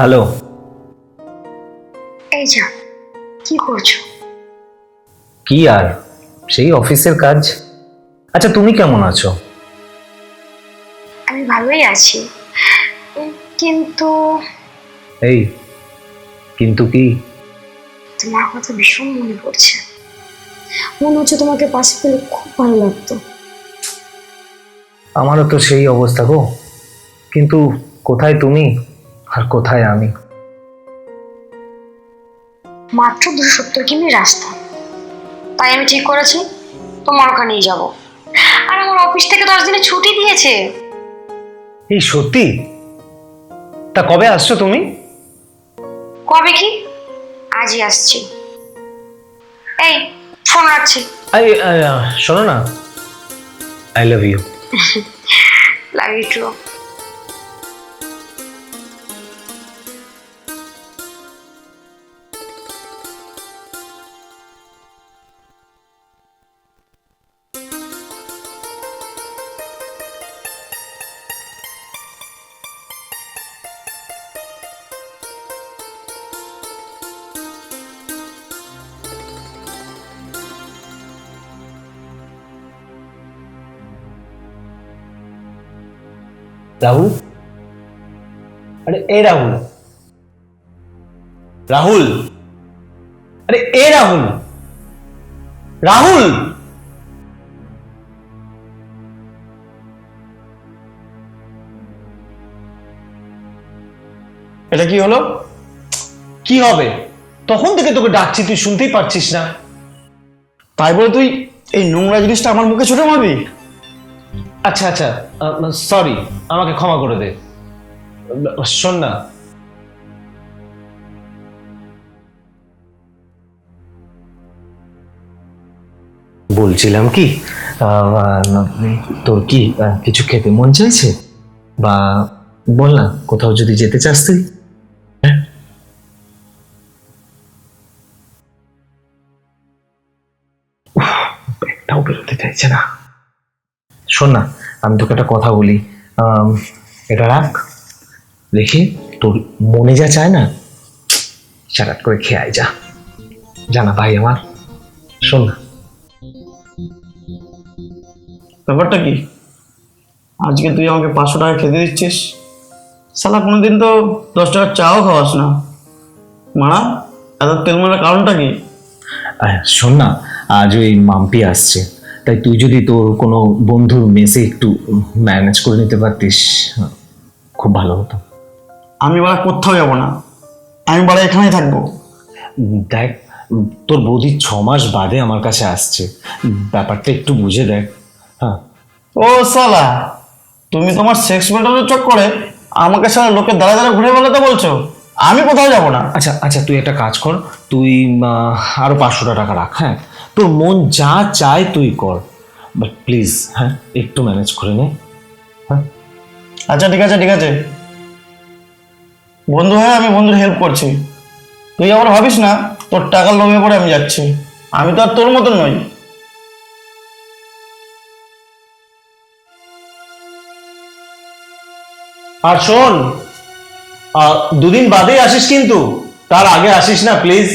Hello. এই যা কি করছ? কি আর সেই অফিসের কাজ। আচ্ছা তুমি কেমন আছো? আমি ভালোই আছি। কিন্তু এই কিন্তু কি? তোমার কথা ভীষণ মনে পড়ছে। মনে হচ্ছে তোমাকে পাশে পেলে খুব ভালো লাগতো। আমারও তো সেই অবস্থা গো। কিন্তু কোথায় তুমি? আর কোথায় আমি? মাত্র দুশো সত্তর কিমি রাস্তা। তাই আমি ঠিক করেছি তোমার ওখানেই যাব। আর আমার অফিস থেকে দশ দিনে ছুটি দিয়েছে। এই সত্যি? তা কবে আসছো তুমি? কবে কি? আজই আসছি। এই ফোন রাখছি। আই শোনো না। I love you. Love you too. Rahul? আরে এ রাহুল। রাহুল? আরে এ রাহুল। রাহুল? এটা কি হলো? কি হবে? তখন থেকে তোকে ডাকছি, তুই শুনতেই পারছিস না। তাই বলে তুই এই নোংরা জিনিসটা আমার মুখে ছুটে মারবি? আচ্ছা আচ্ছা সরি আমাকে ক্ষমা করে দে। শোন না। বলছিলাম কি তোর কি কিছু খেতে মন চাইছে? বা বল না, কোথাও যদি যেতে চাস তুই। হ্যাঁ? বেরোতে চাইছে না। শোন না আমি তোকে একটা কথা বলি। এটা রাখ দেখি তোর মনে যা চায় না সারাট করে খেয়ে আয় যা। জানা ভাই আমার শোন না। ব্যাপারটা কি? আজকে তুই আমাকে পাঁচশো টাকা খেতে দিচ্ছিস? সালা কোনোদিন তো দশ টাকার চাও খাওয়াস না। মারা এত তেল মারার কারণটা কি? শোন না আজ ওই মাম্পি আসছে। তাই তুই যদি তোর কোনো বন্ধুর মেসে একটু ম্যানেজ করে নিতে পারতিস খুব ভালো হতো। আমি বলা কোথাও যাব না। আমি বাড়া এখানেই থাকব। দেখ তোর বৌদি ছ মাস বাদে আমার কাছে আসছে। ব্যাপারটা একটু বুঝে দেখ হ্যাঁ। ও সালা তুমি তোমার সেক্স মেটারের চক্করে আমাকে সারা লোকের দ্বারা দ্বারা ঘুরে বেড়াতে বলছো? আমি কোথাও যাব না। আচ্ছা আচ্ছা তুই একটা কাজ কর তুই আরও পাঁচশোটা টাকা রাখ হ্যাঁ? তোর মন যা চায় তুই কর। বাট প্লিজ হ্যাঁ একটু ম্যানেজ করে নে হ্যাঁ? আচ্ছা ঠিক আছে ঠিক আছে। বন্ধু হয়ে আমি বন্ধুর হেল্প করছি। তুই আবার ভাবিস না তোর টাকার লোভে পড়ে আমি যাচ্ছি। আমি তো আর তোর মতন নই। আর শোন দুদিন বাদেই আসিস কিন্তু। তার আগে আসিস না প্লিজ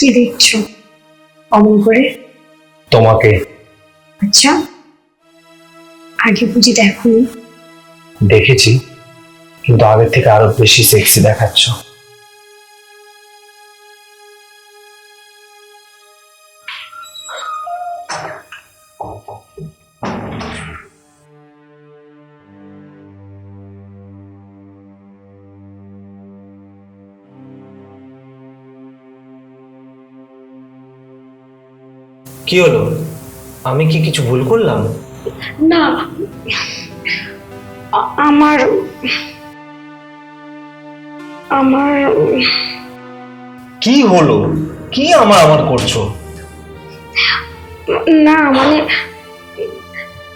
কি দেখছ? অমন করে? তোমাকে। আচ্ছা। আগে বুঝি দেখো দেখেছি। কিন্তু আগের থেকে আরও বেশি সেক্সি দেখাচ্ছ। কি হলো? আমি কি কিছু ভুল করলাম? না। আমার আমার কি হলো? কি আমার আমার করছ? না মানে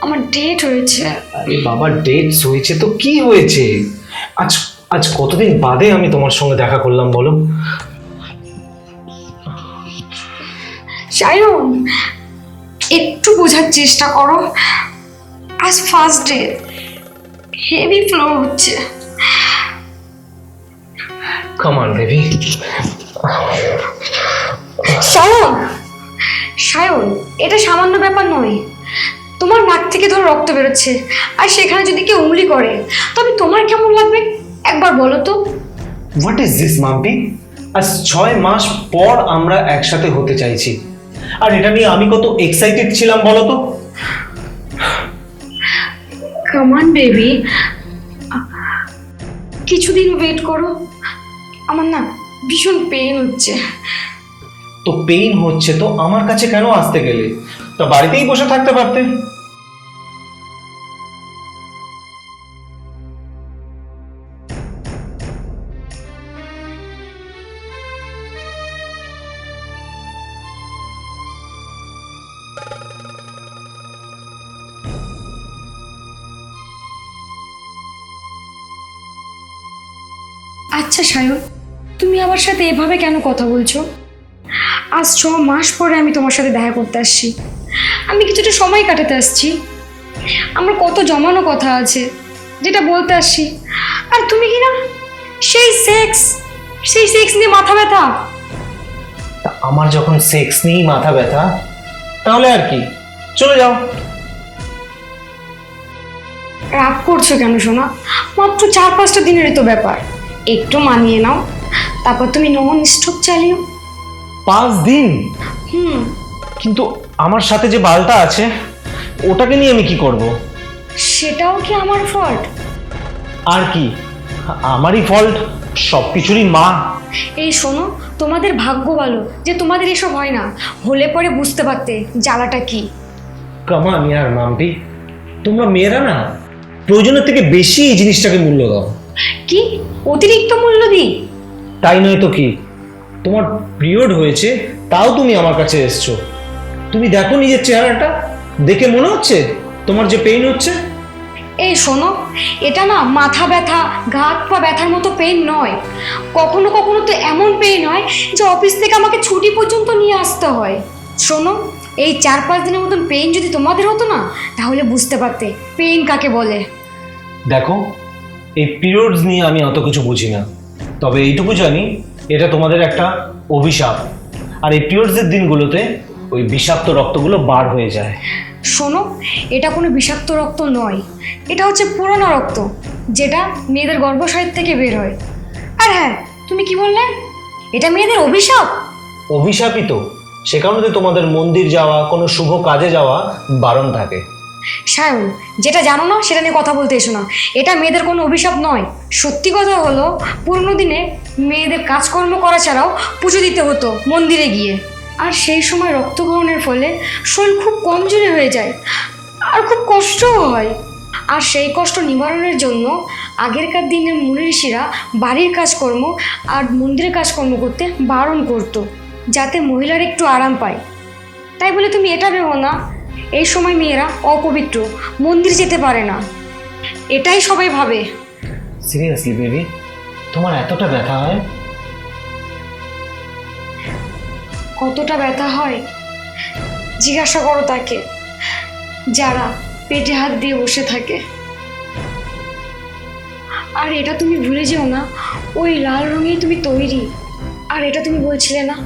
আমার ডেট হয়েছে। আরে বাবা ডেটস হয়েছে তো কি হয়েছে? আজ আজ কতদিন বাদে আমি তোমার সঙ্গে দেখা করলাম বলো? সায়ন একটু বোঝার চেষ্টা করো। আজ ফার্স্ট ডে হেভি ফ্লো হচ্ছে। কামান বেবি সায়ন সায়ন এটা সামান্য ব্যাপার নয়। তোমার নাক থেকে ধরো রক্ত বেরোচ্ছে আর সেখানে যদি কেউ উংলি করে তবে তোমার কেমন লাগবে? একবার বলো তো। What is this Mampi? আজ ছয় মাস পর আমরা একসাথে হতে চাইছি। আর এটা নিয়ে আমি কত এক্সাইটেড ছিলাম বলো তো কামান বেবি কিছুদিন ওয়েট করো। আমার না ভীষণ পেন হচ্ছে। তো পেইন হচ্ছে তো আমার কাছে কেন আসতে গেলে? তো বাড়িতেই বসে থাকতে পারতে। আচ্ছা সায়ন তুমি আমার সাথে এভাবে কেন কথা বলছো? আজ ছ মাস পরে আমি তোমার সাথে দেখা করতে আসছি। আমি কিছুটা সময় কাটাতে আসছি। আমার কত জমানো কথা আছে যেটা বলতে আসছি। আর তুমি কি না সেই সেক্স সেই সেক্স নিয়ে মাথা ব্যথা? তা আমার যখন সেক্স নিয়েই মাথা ব্যথা তাহলে আর কি? চলে যাও। রাগ করছ কেন শোনা মাত্র চার পাঁচটা দিনেরই তো ব্যাপার। একটু মানিয়ে নাও। তারপর তুমি নন স্টপ চালিও। পাঁচ দিন? হুম। কিন্তু আমার সাথে যে বালটা আছে ওটাকে নিয়ে আমি কি করব? সেটাও কি আমার ফল্ট আর কি? আমারই ফল্ট সব কিছুরই মা। এই শোনো তোমাদের ভাগ্য ভালো যে তোমাদের এসব হয় না। হলে পরে বুঝতে পারতে জ্বালাটা কি। কামান ইয়ার মাম্পি। তোমরা মেয়েরা না প্রয়োজনের থেকে বেশি এই জিনিসটাকে মূল্য দাও। কি? অতিরিক্ত মূল্য দিই? তাই নয় তো কি? তোমার পিরিয়ড হয়েছে তাও তুমি আমার কাছে এসছো। তুমি দেখো নিজের চেহারাটা দেখে মনে হচ্ছে তোমার যে পেইন হচ্ছে? এই শোনো এটা না মাথা ব্যথা হাত পা ব্যথার মতো পেন নয়। কখনো কখনো তো এমন পেইন হয় যে অফিস থেকে আমাকে ছুটি পর্যন্ত নিয়ে আসতে হয়। শোনো এই চার পাঁচ দিনের মতন পেন যদি তোমাদের হতো না তাহলে বুঝতে পারতে পেইন কাকে বলে? দেখো এই পিরিয়ডস নিয়ে আমি অত কিছু বুঝি না তবে এইটুকু জানি এটা তোমাদের একটা অভিশাপ। আর এই পিরিয়ডসের দিনগুলোতে ওই বিষাক্ত রক্তগুলো বার হয়ে যায়। শোনো এটা কোনো বিষাক্ত রক্ত নয়। এটা হচ্ছে পুরনো রক্ত যেটা মেয়েদের গর্ভশয়ের থেকে বের হয়। আর হ্যাঁ তুমি কি বললে? এটা মেয়েদের অভিশাপ? অভিশাপই তো সে কারণে তোমাদের মন্দির যাওয়া কোনো শুভ কাজে যাওয়া বারণ থাকে। সায়ন যেটা জানো না, সেটা নিয়ে কথা বলতে এসো না। এটা মেয়েদের কোনো অভিশাপ নয়। সত্যি কথা হলো, পুরনো দিনে মেয়েদের কাজকর্ম করা ছাড়াও পুজো দিতে হতো মন্দিরে গিয়ে। আর সেই সময় রক্তগ্রহণের ফলে শরীর খুব কমজোরি হয়ে যায়। আর খুব কষ্টও হয়। আর সেই কষ্ট নিবারণের জন্য আগেরকার দিনের মুনি ঋষিরা বাড়ির কাজকর্ম আর মন্দিরের কাজকর্ম করতে বারণ করতো, যাতে মহিলারা একটু আরাম পায়। তাই বলে তুমি এটা ভেবো না এই সময় মেয়েরা অপবিত্র মন্দির যেতে পারে না। এটাই সবাই ভাবে। সিরিয়াসলি বেবি তোমার এতটা ব্যথা হয়? কতটা ব্যথা হয়? জিজ্ঞাসা করো তাকে। যারা পেটে হাত দিয়ে বসে থাকে। আর এটা তুমি ভুলে যেও না ওই লাল রঙেই তুমি তৈরি। আর এটা তুমি বলছিলে না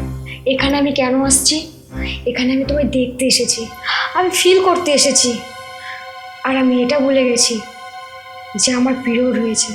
এখানে আমি কেন আসছি? এখানে আমি তোমায় দেখতে এসেছি। আমি ফিল করতে এসেছি। আর আমি এটা ভুলে গেছি যে আমার প্রিয় রয়েছে